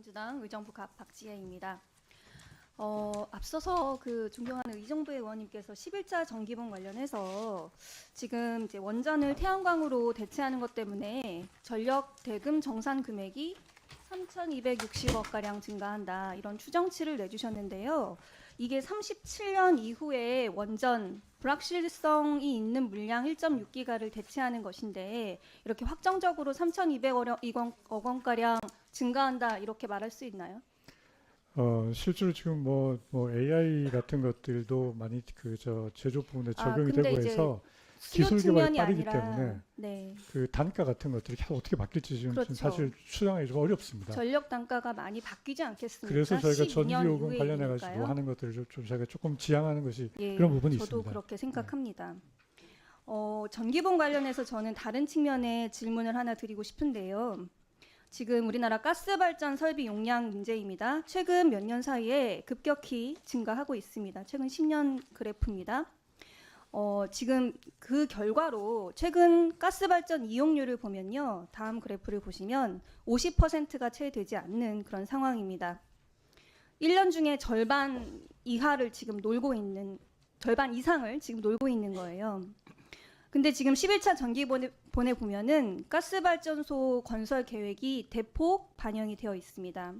민주당 의정부 갑 박지혜입니다. 어, 앞서서 그 존경하는 의정부 의원님께서 11차 정기분 관련해서 지금 이제 원전을 태양광으로 대체하는 것 때문에 전력 대금 정산 금액이 3,260억 가량 증가한다 이런 추정치를 내주셨는데요. 이게 37년 이후에 원전 불확실성이 있는 물량 1.6기가를 대체하는 것인데 이렇게 확정적으로 3,200억 원 가량 증가한다 이렇게 말할 수 있나요? 어, 실제로 지금 뭐, 뭐 AI 같은 것들도 많이 그 저 제조 부분에 아, 적용이 근데 되고 이제 해서 수요 기술 개발이 측면이 빠르기 아니라 때문에 네. 그 단가 같은 것들이 계속 어떻게 바뀔지 지금 그렇죠. 사실 추정하기 좀 어렵습니다. 전력 단가가 많이 바뀌지 않겠습니까? 그래서 저희가 12년 전기요금 관련해 가지고. 하는 것들을 좀, 좀 저희가 조금 지향하는 것이 예, 그런 부분이 저도 있습니다. 네. 그렇게 생각합니다. 어, 전기본 관련해서 저는 다른 측면의 질문을 하나 드리고 싶은데요. 지금 우리나라 가스 발전 설비 용량 문제입니다. 최근 몇 년 사이에 급격히 증가하고 있습니다. 최근 10년 그래프입니다. 어, 지금 그 결과로 최근 가스 발전 이용률을 보면요. 다음 그래프를 보시면 50%가 채 되지 않는 그런 상황입니다. 1년 중에 절반 이하를 지금 놀고 있는 절반 이상을 지금 놀고 있는 거예요. 근데 지금 11차 전기 본에 본에 보면은 가스발전소 건설 계획이 대폭 반영이 되어 있습니다.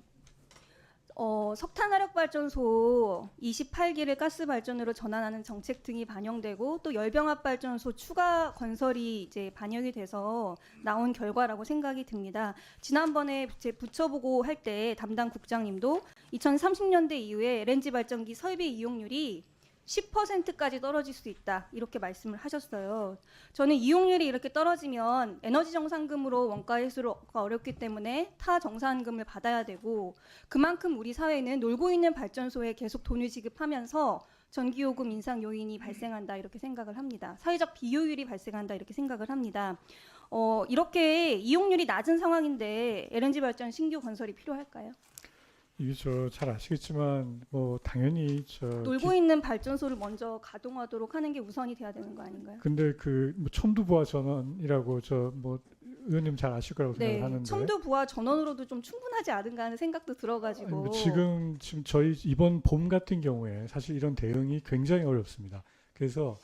어, 석탄화력발전소 28기를 가스발전으로 전환하는 정책 등이 반영되고 또 열병합발전소 추가 건설이 이제 반영이 돼서 나온 결과라고 생각이 듭니다. 지난번에 제 부처보고 할 때 담당 국장님도 2030년대 이후에 LNG 발전기 설비 이용률이 10%까지 떨어질 수 있다 이렇게 말씀을 하셨어요. 저는 이용률이 이렇게 떨어지면 에너지 정산금으로 원가 해소가 어렵기 때문에 타 정산금을 받아야 되고 그만큼 우리 사회는 놀고 있는 발전소에 계속 돈을 지급하면서 전기요금 인상 요인이 발생한다 이렇게 생각을 합니다. 사회적 비효율이 발생한다 이렇게 생각을 합니다. 어, 이렇게 이용률이 낮은 상황인데 LNG 발전 신규 건설이 필요할까요? 이게 저 잘 아시겠지만 뭐 당연히 저 놀고 있는 발전소를 먼저 가동하도록 하는 게 우선이 돼야 되는 거 아닌가요? 근데 그 뭐 첨두부화 전원이라고 저 뭐 의원님 잘 아실 거라고 네, 생각하는데 첨도 부하 전원으로도 좀 충분하지 않은가 하는 생각도 들어가지고 뭐 지금 지금 저희 이번 봄 같은 경우에 사실 이런 대응이 굉장히 어렵습니다. 그래서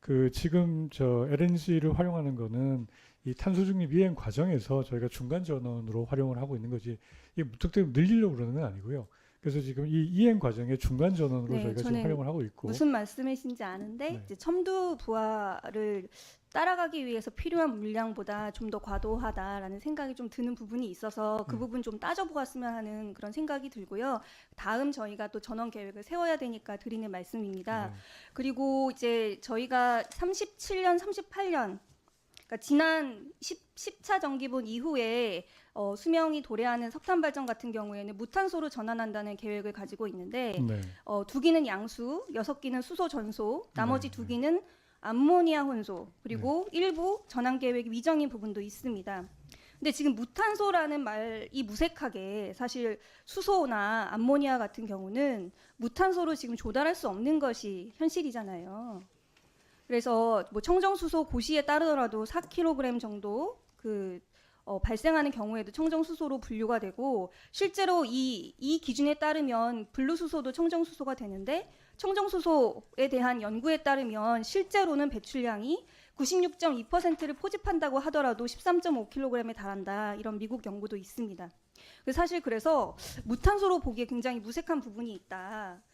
그 지금 저 LNG를 활용하는 거는 이 탄소 중립 이행 과정에서 저희가 중간 전원으로 활용을 하고 있는 거지 이게 무턱대고 늘리려고 그러는 건 아니고요. 그래서 지금 이 이행 과정에 중간 전원으로 네, 저희가 지금 활용을 하고 있고 무슨 말씀이신지 아는데 네. 이제 첨도 부하를 따라가기 위해서 필요한 물량보다 좀 더 과도하다라는 생각이 좀 드는 부분이 있어서 그 음. 부분 좀 따져보았으면 하는 그런 생각이 들고요. 다음 저희가 또 전원 계획을 세워야 되니까 드리는 말씀입니다. 네. 그리고 이제 저희가 37년, 38년 그러니까 지난 10, 10차 정기분 이후에 어, 수명이 도래하는 석탄 발전 같은 경우에는 무탄소로 전환한다는 계획을 가지고 있는데 네. 어, 두 기는 양수, 여섯 기는 수소 전소, 나머지 네, 두 네. 기는 암모니아 혼소, 그리고 일부 전환 계획 위정인 부분도 있습니다. 근데 지금 무탄소라는 말이 무색하게 사실 수소나 암모니아 같은 경우는 무탄소로 지금 조달할 수 없는 것이 현실이잖아요. 그래서 뭐 청정수소 고시에 따르더라도 4kg 정도 그 어, 발생하는 경우에도 청정수소로 분류가 되고 실제로 이, 이 기준에 따르면 블루수소도 청정수소가 되는데 청정수소에 대한 연구에 따르면 실제로는 배출량이 96.2%를 포집한다고 하더라도 13.5kg에 달한다 이런 미국 연구도 있습니다. 그래서 사실 그래서 무탄소로 보기에 굉장히 무색한 부분이 있다.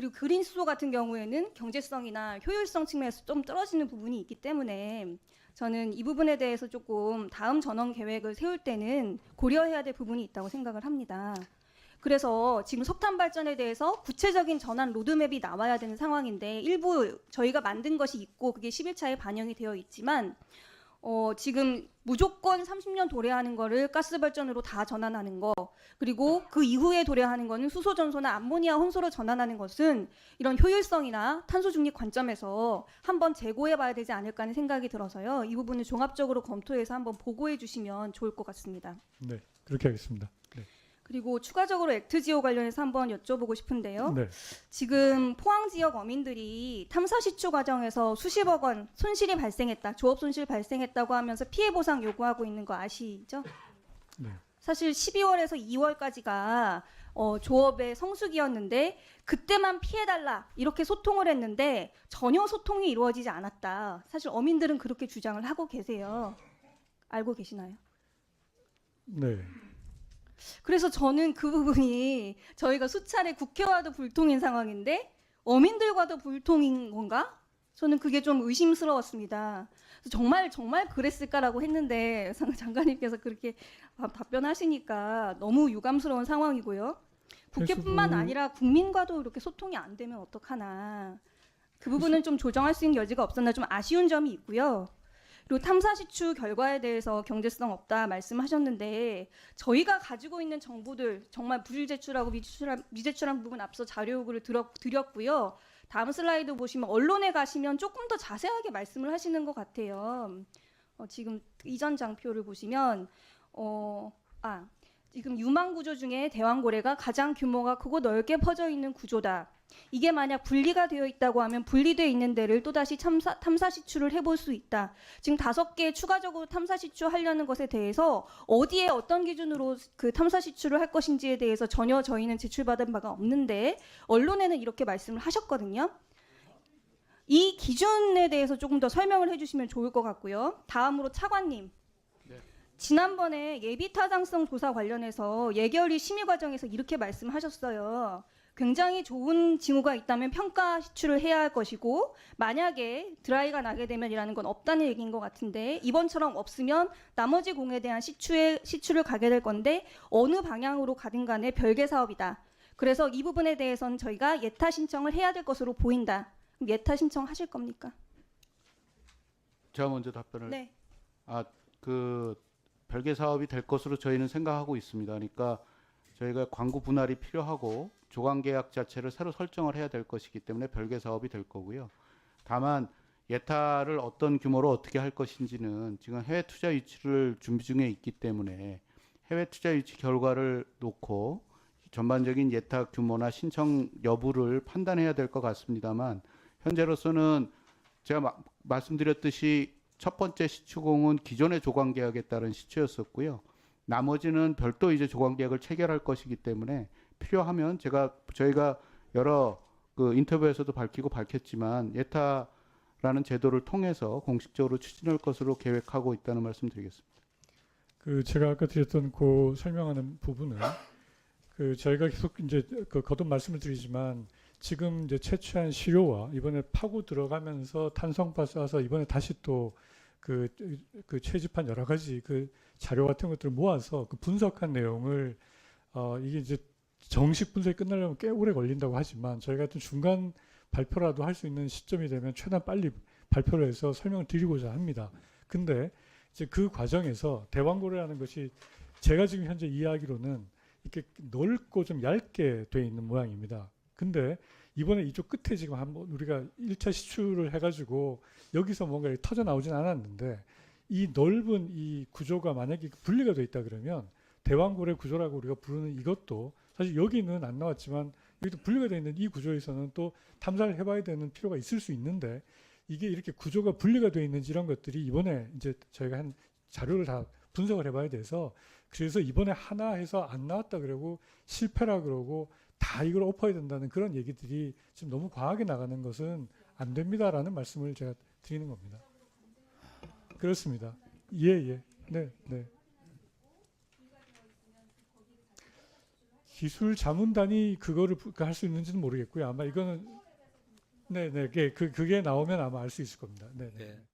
그리고 그린 수소 같은 경우에는 경제성이나 효율성 측면에서 좀 떨어지는 부분이 있기 때문에 저는 이 부분에 대해서 조금 다음 전원 계획을 세울 때는 고려해야 될 부분이 있다고 생각을 합니다. 그래서 지금 석탄 발전에 대해서 구체적인 전환 로드맵이 나와야 되는 상황인데 일부 저희가 만든 것이 있고 그게 11차에 반영이 되어 있지만 어, 지금 무조건 30년 도래하는 거를 가스 발전으로 다 전환하는 거 그리고 그 이후에 도래하는 거는 수소 전소나 암모니아 혼소로 전환하는 것은 이런 효율성이나 탄소 중립 관점에서 한번 재고해 봐야 되지 않을까 하는 생각이 들어서요. 이 부분을 종합적으로 검토해서 한번 보고해 주시면 좋을 것 같습니다. 네. 그렇게 하겠습니다. 네. 그리고 추가적으로 액트지오 관련해서 한번 여쭤보고 싶은데요. 네. 지금 포항 지역 어민들이 탐사 시추 과정에서 수십억 원 손실이 발생했다, 조업 손실 발생했다고 하면서 피해 보상 요구하고 있는 거 아시죠? 네. 사실 12월에서 2월까지가 어, 조업의 성수기였는데 그때만 피해달라 이렇게 소통을 했는데 전혀 소통이 이루어지지 않았다. 사실 어민들은 그렇게 주장을 하고 계세요. 알고 계시나요? 네. 그래서 저는 그 부분이 저희가 수차례 국회와도 불통인 상황인데 어민들과도 불통인 건가? 저는 그게 좀 의심스러웠습니다. 정말 정말 그랬을까라고 했는데 상- 장관님께서 그렇게 답변하시니까 너무 유감스러운 상황이고요. 국회뿐만 그- 아니라 국민과도 이렇게 소통이 안 되면 어떡하나. 그 부분은 좀 조정할 수 있는 여지가 없었나 좀 아쉬운 점이 있고요. 그리고 탐사 시추 결과에 대해서 경제성 없다 말씀하셨는데 저희가 가지고 있는 정보들 정말 불제출하고 미제출한, 미제출한 부분 앞서 자료 요구를 드렸, 드렸고요. 다음 슬라이드 보시면 언론에 가시면 조금 더 자세하게 말씀을 하시는 것 같아요. 어, 지금 이전 장표를 보시면 어, 아 지금 유망 구조 중에 대왕고래가 가장 규모가 크고 넓게 퍼져 있는 구조다. 이게 만약 분리가 되어 있다고 하면 분리되어 있는 데를 또다시 탐사, 탐사 시추를 해볼 수 있다. 지금 다섯 개 추가적으로 탐사 시추 하려는 것에 대해서 어디에 어떤 기준으로 그 탐사 시추를 할 것인지에 대해서 전혀 저희는 제출받은 바가 없는데 언론에는 이렇게 말씀을 하셨거든요. 이 기준에 대해서 조금 더 설명을 해주시면 좋을 것 같고요. 다음으로 차관님. 지난번에 예비 타당성 조사 관련해서 예결위 심의 과정에서 이렇게 말씀하셨어요. 굉장히 좋은 징후가 있다면 평가 시추를 해야 할 것이고 만약에 드라이가 나게 되면이라는 건 없다는 얘기인 것 같은데 이번처럼 없으면 나머지 공에 대한 시추에 시추를 가게 될 건데 어느 방향으로 가든 간에 별개 사업이다. 그래서 이 부분에 대해서는 저희가 예타 신청을 해야 될 것으로 보인다. 그럼 예타 신청하실 겁니까? 제가 먼저 답변을 네. 아그 별개 사업이 될 것으로 저희는 생각하고 있습니다. 그러니까 저희가 광고 분할이 필요하고 조강 계약 자체를 새로 설정을 해야 될 것이기 때문에 별개 사업이 될 거고요. 다만 예타를 어떤 규모로 어떻게 할 것인지는 지금 해외 투자 유치를 준비 중에 있기 때문에 해외 투자 유치 결과를 놓고 전반적인 예타 규모나 신청 여부를 판단해야 될 것 같습니다만 현재로서는 제가 마- 말씀드렸듯이 첫 번째 시추공은 기존의 조강 계약에 따른 시추였었고요. 나머지는 별도 이제 조강 계약을 체결할 것이기 때문에 필요하면 제가 저희가 여러 그 인터뷰에서도 밝히고 밝혔지만 예타라는 제도를 통해서 공식적으로 추진할 것으로 계획하고 있다는 말씀드리겠습니다. 그 제가 아까 드렸던 그 설명하는 부분은 그 저희가 계속 이제 그 거듭 말씀을 드리지만 지금 이제 채취한 시료와 이번에 파고 들어가면서 탄성파 쏴서 이번에 다시 또 그 그 채집한 여러 가지 그 자료 같은 것들을 모아서 그 분석한 내용을 어 이게 이제 정식 분석이 끝나려면 꽤 오래 걸린다고 하지만 저희가 좀 중간 발표라도 할 수 있는 시점이 되면 최대한 빨리 발표를 해서 설명을 드리고자 합니다. 근데 이제 그 과정에서 대왕고래라는 것이 제가 지금 현재 이해하기로는 이렇게 넓고 좀 얇게 돼 있는 모양입니다. 근데 이번에 이쪽 끝에 지금 한번 우리가 1차 시추를 해가지고 여기서 뭔가 터져 나오진 않았는데 이 넓은 이 구조가 만약에 분리가 돼 있다 그러면 대왕고래 구조라고 우리가 부르는 이것도 사실 여기는 안 나왔지만 여기도 분리가 돼 있는 이 구조에서는 또 탐사를 해봐야 되는 필요가 있을 수 있는데 이게 이렇게 구조가 분리가 돼 있는지 이런 것들이 이번에 이제 저희가 한 자료를 다 분석을 해봐야 돼서 그래서 이번에 하나 해서 안 나왔다 그러고 실패라 그러고 다 이걸 엎어야 된다는 그런 얘기들이 지금 너무 과하게 나가는 것은 안 됩니다라는 말씀을 제가 드리는 겁니다. 그렇습니다. 예, 예. 네, 네. 기술 자문단이 그거를 할 수 있는지는 모르겠고요. 아마 이거는 네, 네. 그게, 그, 그게 나오면 아마 알 수 있을 겁니다. 네, 네. 네.